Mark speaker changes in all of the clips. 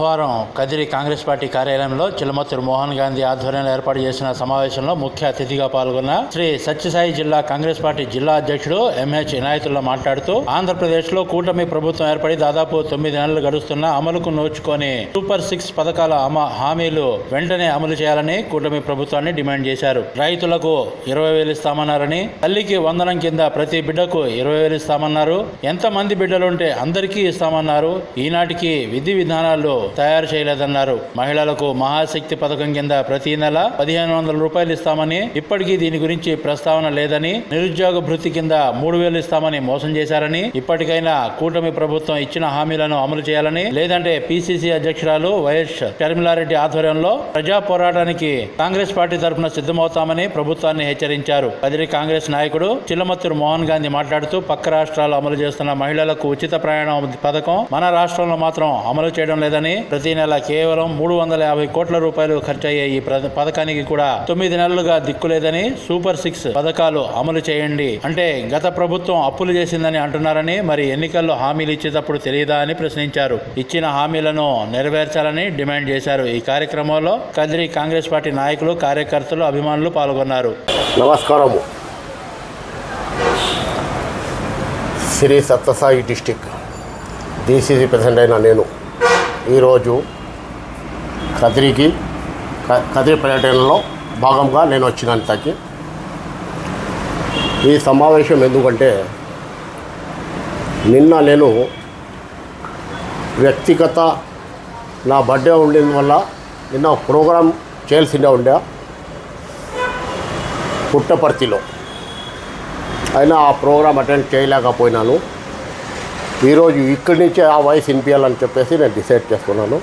Speaker 1: బుధవారం కదిరి కాంగ్రెస్ పార్టీ కార్యాలయంలో చిలమత్తూరు మోహన్ గాంధీ ఆధ్వర్యంలో ఏర్పాటు చేసిన సమావేశంలో ముఖ్య అతిథిగా పాల్గొన్న శ్రీ సత్యసాయి జిల్లా కాంగ్రెస్ పార్టీ జిల్లా అధ్యక్షుడు ఎంహెచ్ ఇనాయతుల్లా మాట్లాడుతూ ఆంధ్రప్రదేశ్లో కూటమి ప్రభుత్వం ఏర్పడి దాదాపు తొమ్మిది నెలలు గడుస్తున్న అమలుకు నోచుకొని సూపర్ సిక్స్ పథకాల హామీలు వెంటనే అమలు చేయాలని కూటమి ప్రభుత్వాన్ని డిమాండ్ చేశారు. రైతులకు ఇరవై వేలు ఇస్తామన్నారని తల్లికి వందనం కింద ప్రతి బిడ్డకు ఇరవై వేలు ఇస్తామన్నారు. ఎంత మంది బిడ్డలుంటే అందరికీ ఇస్తామన్నారు. ఈనాటికి విధి విధానాలు తయారు చేయలేదన్నారు. మహిళలకు మహాశక్తి పథకం కింద ప్రతి నెల పదిహేను వందల రూపాయలు ఇస్తామని ఇప్పటికీ దీని గురించి ప్రస్తావన లేదని నిరుద్యోగ భృతి కింద మూడు వేలు ఇస్తామని మోసం చేశారని ఇప్పటికైనా కూటమి ప్రభుత్వం ఇచ్చిన హామీలను అమలు చేయాలని లేదంటే పిసిసి అధ్యక్షురాలు వైఎస్ షర్మిలారెడ్డి ఆధ్వర్యంలో ప్రజా పోరాటానికి కాంగ్రెస్ పార్టీ తరఫున సిద్ధమవుతామని ప్రభుత్వాన్ని హెచ్చరించారు. కదిరి కాంగ్రెస్ నాయకుడు చిల్లమత్తూరు మోహన్ గాంధీ మాట్లాడుతూ పక్క రాష్ట్రాలు అమలు చేస్తున్న మహిళలకు ఉచిత ప్రయాణం పథకం మన రాష్ట్రంలో మాత్రం అమలు చేయడం లేదని ప్రతి నెల కేవలం మూడు వందల యాభై కోట్ల రూపాయలు ఖర్చయ్యే ఈ పథకానికి కూడా తొమ్మిది నెలలుగా దిక్కులేదని సూపర్ సిక్స్ పథకాలు అమలు చేయండి. అంటే గత ప్రభుత్వం అప్పులు చేసిందని అంటున్నారని మరి ఎన్నికల్లో హామీలు ఇచ్చేటప్పుడు తెలియదా అని ప్రశ్నించారు. ఇచ్చిన హామీలను నెరవేర్చాలని డిమాండ్ చేశారు. ఈ కార్యక్రమంలో కదిరి కాంగ్రెస్ పార్టీ నాయకులు కార్యకర్తలు అభిమానులు పాల్గొన్నారు.
Speaker 2: నమస్కారం Sri Satyasai district. DCC president అయిన నేను. ఈరోజు కదిరికి క- కదిరి పర్యటనలో భాగంగా నేను వచ్చినంతకి ఈ సమావేశం ఎందుకంటే నిన్న నేను వ్యక్తిగత నా బర్త్డే ఉండేందు వల్ల నిన్న ప్రోగ్రాం చేయాల్సిందే ఉండే పుట్టపర్తిలో. అయినా ఆ ప్రోగ్రామ్ అటెండ్ చేయలేకపోయినాను. ఈరోజు ఇక్కడి నుంచే ఆ వాయిస్ వినిపించాలని చెప్పేసి నేను డిసైడ్ చేసుకున్నాను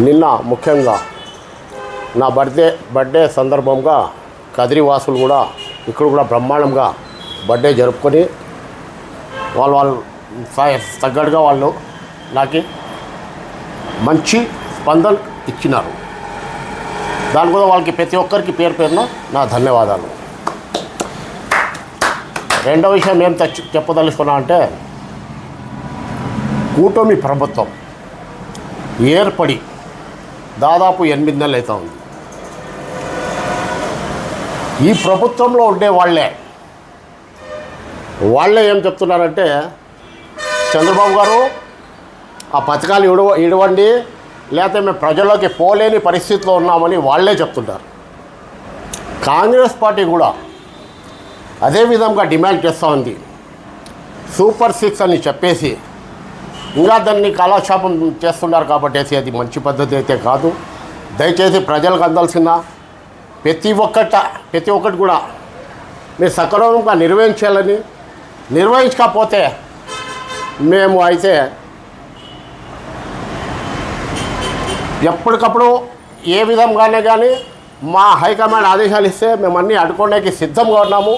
Speaker 2: నిన్న ముఖ్యంగా నా బర్త్డే బర్త్డే సందర్భంగా కదిరివాసులు కూడా ఇక్కడ కూడా బ్రహ్మాండంగా బర్త్డే జరుపుకొని వాళ్ళు వాళ్ళు స- తగ్గట్టుగా వాళ్ళు నాకు మంచి స్పందన ఇచ్చినారు. దాని కూడా వాళ్ళకి ప్రతి ఒక్కరికి పేరు పేరున నా ధన్యవాదాలు. రెండో విషయం ఏం తెచ్చు చెప్పదలుచుకున్నా అంటే కూటమి ప్రభుత్వం ఏర్పడి దాదాపు ఎనిమిది నెలలు అవుతా ఉంది. ఈ ప్రభుత్వంలో ఉండే వాళ్ళే వాళ్ళే ఏం చెప్తున్నారంటే చంద్రబాబు గారు ఆ పథకాలు ఇడవ ఇడవండి లేకపోతే మేము ప్రజల్లోకి పోలేని పరిస్థితిలో ఉన్నామని వాళ్ళే చెప్తుంటారు. కాంగ్రెస్ పార్టీ కూడా అదే విధంగా డిమాండ్ చేస్తూ ఉంది. సూపర్ సిక్స్ అని చెప్పేసి ఇంకా దాన్ని కాలక్షేపం చేస్తున్నారు కాబట్టి అది మంచి పద్ధతి అయితే కాదు. దయచేసి ప్రజలకు అందాల్సిన ప్రతి ఒక్కట ప్రతి ఒక్కటి కూడా మీరు సక్రమంగా నిర్వహించాలని నిర్వహించకపోతే మేము అయితే ఎప్పటికప్పుడు ఏ విధంగానే కానీ మా హైకమాండ్ ఆదేశాలు ఇస్తే మేము అన్నీ అడ్డుకోవడానికి సిద్ధంగా ఉన్నాము.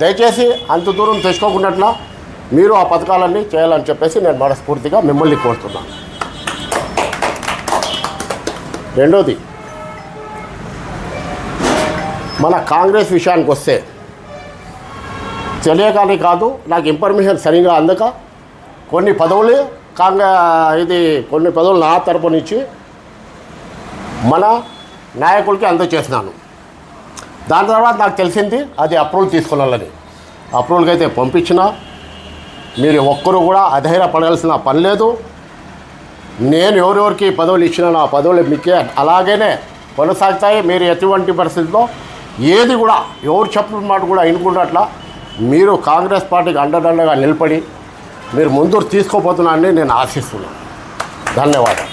Speaker 2: దయచేసి అంత దూరం తెచ్చుకోకున్నట్లా మీరు ఆ పథకాలన్నీ చేయాలని చెప్పేసి నేను మనస్ఫూర్తిగా మిమ్మల్ని కోరుతున్నాను రెండోది మన కాంగ్రెస్ విషయానికి వస్తే తెలియగానే కాదు నాకు ఇన్ఫర్మేషన్ సరిగా అందక కొన్ని పదవులు కాంగ్రె ఇది కొన్ని పదవులు నా తరపు నుంచి మన నాయకులకి అందజేసినాను దాని తర్వాత నాకు తెలిసింది అది అప్రూవల్ తీసుకున్నాలని. అప్రూవల్కి అయితే పంపించిన. మీరు ఒక్కరు కూడా అధైర్యపడాల్సిన పని లేదు. నేను ఎవరెవరికి పదవులు ఇచ్చినా ఆ పదవులు మీకే. అలాగనే కొనసాగుతాయి. మీరు ఎటువంటి పరిస్థితుల్లో ఏది కూడా ఎవరు చెప్పిన మాట కూడా వినుకున్నట్ల మీరు కాంగ్రెస్ పార్టీకి అండదండగా నిలబడి మీరు ముందు తీసుకోపోతున్నారని నేను ఆశిస్తున్నాను. ధన్యవాదాలు.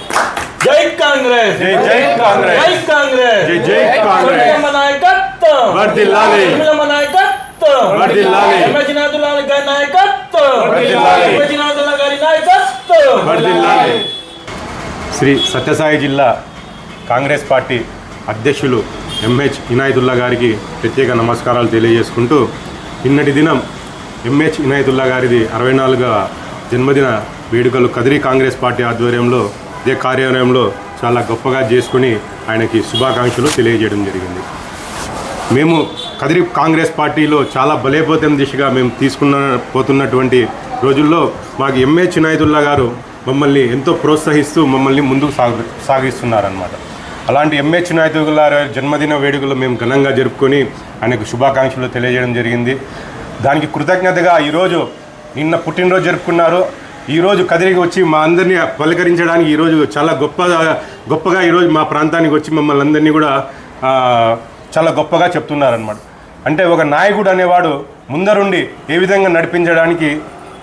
Speaker 3: జై కాంగ్రెస్!
Speaker 4: జై జై కాంగ్రెస్.
Speaker 3: జై కాంగ్రెస్!
Speaker 4: జై జై కాంగ్రెస్.
Speaker 3: ఎమ్మ నాయకత్వం
Speaker 4: వర్ధిల్లాలి.
Speaker 3: ఎమ్మ నాయకత్వం
Speaker 4: వర్ధిల్లాలి.
Speaker 3: ఎమ్మెజినాథుల గారి నాయకత్వం
Speaker 4: వర్ధిల్లాలి.
Speaker 3: ఎమ్మెజినాథుల గారి నాయకత్వం
Speaker 4: వర్ధిల్లాలి శ్రీ సత్యసాయి జిల్లా
Speaker 5: కాంగ్రెస్ పార్టీ అధ్యక్షులు ఎంహెచ్ ఇనాయతుల్లా గారికి ప్రత్యేక నమస్కారాలు తెలియజేసుకుంటూ నిన్నటి దినం ఎంహెచ్ ఇనాయతుల్లా గారిది అరవై నాలుగవ జన్మదిన వేడుకలు కదిరి కాంగ్రెస్ పార్టీ ఆధ్వర్యంలో ఇదే కార్యాలయంలో చాలా గొప్పగా చేసుకుని ఆయనకి శుభాకాంక్షలు తెలియజేయడం జరిగింది మేము కదిరి కాంగ్రెస్ పార్టీలో చాలా బలేపోతం దిశగా మేము తీసుకున్న పోతున్నటువంటి రోజుల్లో మాకు ఎంఏ చినాయతుల్లా గారు మమ్మల్ని ఎంతో ప్రోత్సహిస్తూ మమ్మల్ని ముందుకు సాగు సాగిస్తున్నారనమాట అలాంటి ఎంఏ చినాయతుల్లా జన్మదిన వేడుకలు మేము ఘనంగా జరుపుకొని ఆయనకు శుభాకాంక్షలు తెలియజేయడం జరిగింది. దానికి కృతజ్ఞతగా ఈరోజు నిన్న పుట్టినరోజు జరుపుకున్నారు. ఈరోజు కదిరికి వచ్చి మా అందరినీ పలకరించడానికి ఈరోజు చాలా గొప్ప గొప్పగా ఈరోజు మా ప్రాంతానికి వచ్చి మమ్మల్ని అందరినీ కూడా చాలా గొప్పగా చెప్తున్నారనమాట అంటే ఒక నాయకుడు అనేవాడు ముందరుండి ఏ విధంగా నడిపించడానికి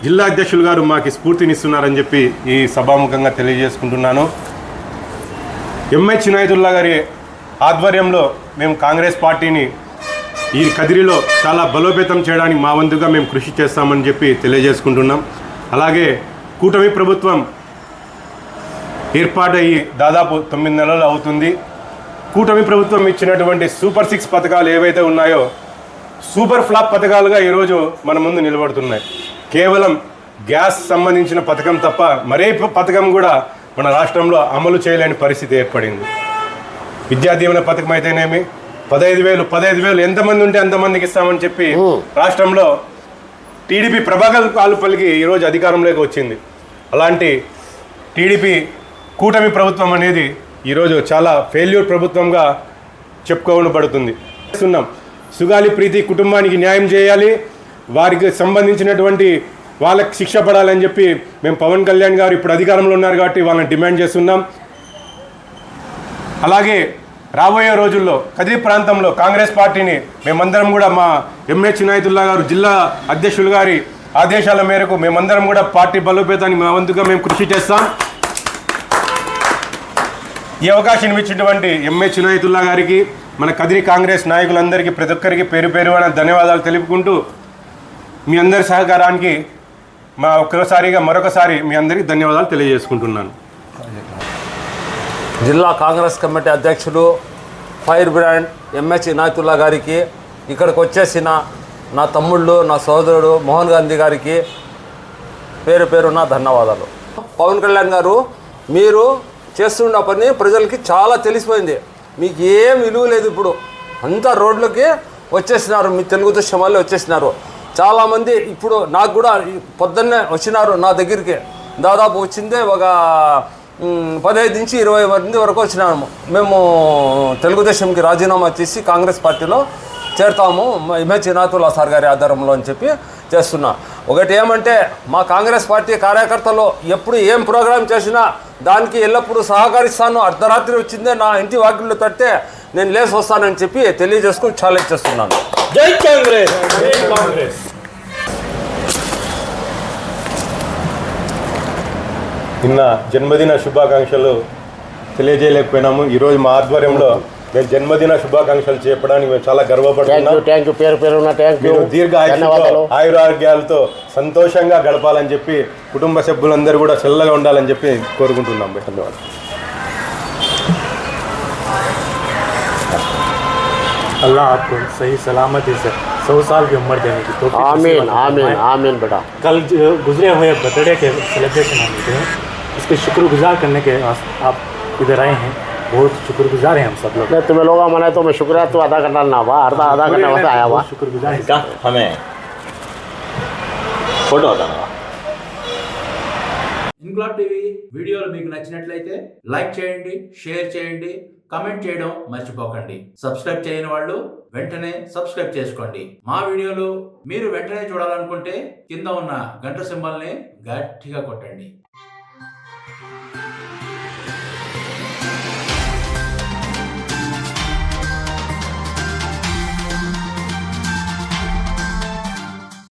Speaker 5: జిల్లా అధ్యక్షులు గారు మాకు స్ఫూర్తినిస్తున్నారని చెప్పి ఈ సభాముఖంగా తెలియజేసుకుంటున్నాను. ఎంఐ చినాయతుల్లా గారి ఆధ్వర్యంలో మేము కాంగ్రెస్ పార్టీని ఈ కదిరిలో చాలా బలోపేతం చేయడానికి మా వంతుగా మేము కృషి చేస్తామని చెప్పి తెలియజేసుకుంటున్నాం. అలాగే కూటమి ప్రభుత్వం ఏర్పాటయ్యి దాదాపు తొమ్మిది నెలలు అవుతుంది. కూటమి ప్రభుత్వం ఇచ్చినటువంటి సూపర్ సిక్స్ పథకాలు ఏవైతే ఉన్నాయో సూపర్ ఫ్లాప్ పథకాలుగా ఈరోజు మన ముందు నిలబడుతున్నాయి. కేవలం గ్యాస్ సంబంధించిన పథకం తప్ప మరే పథకం కూడా మన రాష్ట్రంలో అమలు చేయలేని పరిస్థితి ఏర్పడింది. విద్యా దీవెన పథకం అయితేనేమి? పదహైదు వేలు పదహైదు వేలు ఎంతమంది ఉంటే అంతమందికి ఇస్తామని చెప్పి రాష్ట్రంలో టీడీపీ ప్రభాకర్ కాలు పలికి ఈరోజు అధికారంలోకి వచ్చింది. అలాంటి టీడీపీ కూటమి ప్రభుత్వం అనేది ఈరోజు చాలా ఫెయిల్యూర్ ప్రభుత్వంగా చెప్పుకోబడుతుంది. చేస్తున్నాం. సుగాలి ప్రీతి కుటుంబానికి న్యాయం చేయాలి. వారికి సంబంధించినటువంటి వాళ్ళకి శిక్ష పడాలని చెప్పి మేము పవన్ కళ్యాణ్ గారు ఇప్పుడు అధికారంలో ఉన్నారు కాబట్టి వాళ్ళని డిమాండ్ చేస్తున్నాం. అలాగే రాబోయే రోజుల్లో కదిరి ప్రాంతంలో కాంగ్రెస్ పార్టీని మేమందరం కూడా మా ఎంఏ చినాయతుల్లా గారు జిల్లా అధ్యక్షులు గారి ఆదేశాల మేరకు మేమందరం కూడా పార్టీ బలోపేతానికి మా వంతుగా మేము కృషి చేస్తాం. ఈ అవకాశం ఇచ్చినటువంటి ఎంఏ చినోయతుల్లా గారికి మన కదిరి కాంగ్రెస్ నాయకులందరికీ ప్రతి ఒక్కరికి పేరు పేరున ధన్యవాదాలు తెలుపుకుంటూ మీ అందరి సహకారానికి మా ఒక్కసారిగా మరొకసారి మీ అందరికీ ధన్యవాదాలు తెలియజేసుకుంటున్నాను.
Speaker 6: జిల్లా కాంగ్రెస్ కమిటీ అధ్యక్షులు ఫైర్ బ్రాండ్ ఎంహెచ్ ఇనాయతుల్లా గారికి ఇక్కడికి వచ్చేసిన నా తమ్ముళ్ళు నా సోదరుడు మోహన్ గాంధీ గారికి పేరు పేరున ధన్యవాదాలు. పవన్ కళ్యాణ్ గారు మీరు చేస్తున్న పని ప్రజలకి చాలా తెలిసిపోయింది. మీకు ఏం విలువ లేదు ఇప్పుడు. అంతా రోడ్లకి వచ్చేసినారు. మీ తెలుగుదేశం వాళ్ళు వచ్చేసినారు. చాలామంది ఇప్పుడు నాకు కూడా పొద్దున్నే వచ్చినారు నా దగ్గరికి. దాదాపు వచ్చిందే ఒక పదహైదు నుంచి ఇరవై మంది వరకు వచ్చినాము. మేము తెలుగుదేశంకి రాజీనామా చేసి కాంగ్రెస్ పార్టీలో చేరుతాము. ఇమేజ్ చినాతుల్లా సార్ గారి ఆధారంలో అని చెప్పి చేస్తున్నా. ఒకటి ఏమంటే మా కాంగ్రెస్ పార్టీ కార్యకర్తలు ఎప్పుడు ఏం ప్రోగ్రాం చేసినా దానికి ఎల్లప్పుడూ సహకరిస్తాను. అర్ధరాత్రి వచ్చిందే నా ఇంటి వాకిళ్ళు తట్టే నేను లేసి వస్తానని చెప్పి తెలియజేసుకుని ఛాలెంజ్ చేస్తున్నాను.
Speaker 3: జై కాంగ్రెస్!
Speaker 5: నిన్న జన్మదిన శుభాకాంక్షలు తెలియజేయలేకపోయినాము. ఈరోజు మా ఆధ్వర్యంలో మేము జన్మదిన శుభాకాంక్షలు చెప్పడానికి మేము చాలా
Speaker 2: థ్యాంక్ యూ
Speaker 5: గర్వపడుతున్నాం
Speaker 2: థ్యాంక్ యూ పేరు పేరున థ్యాంక్ యూ
Speaker 5: మీరు దీర్ఘ
Speaker 2: ధన్యవాదాలు
Speaker 5: ఆయురారోగ్యాలతో సంతోషంగా గడపాలని చెప్పి కుటుంబ సభ్యులందరూ కూడా చల్లగా ఉండాలని చెప్పి కోరుకుంటున్నాం ధన్యవాదాలు
Speaker 7: अल्लाह आपको सही सलामती से सौ साल की उम्र देने की तौफीक नसीब
Speaker 2: आमीन
Speaker 7: अता
Speaker 2: आमीन
Speaker 7: फरमाए।
Speaker 2: आमीन बेटा
Speaker 7: कल जो गुजरे हुए बर्थडे के सेलिब्रेशन हम थे इसके शुक्रगुजार करने के वास- आप इधर आए हैं बहुत शुक्रगुजार हैं हम सब लोग
Speaker 2: नहीं तुम्हें लोग मनाए तो मैं शुक्रिया तू अदा करना ना हुआ अर्धा अदा करने वास्ते आया हुआ
Speaker 7: बहुत शुक्रगुजार हैं
Speaker 8: ఇంకా ఆమె ఫోటో అవుతాను
Speaker 1: ఇంక్లాబ్ టీవీ వీడియోలు మీకు నచ్చినట్లయితే లైక్ చేయండి షేర్ చేయండి కమెంట్ చేయడం మర్చిపోకండి సబ్స్క్రైబ్ చేయని వాళ్ళు వెంటనే సబ్స్క్రైబ్ చేసుకోండి మా వీడియోలు మీరు వెంటనే చూడాలనుకుంటే కింద ఉన్న గంట సింబల్ని గట్టిగా కొట్టండి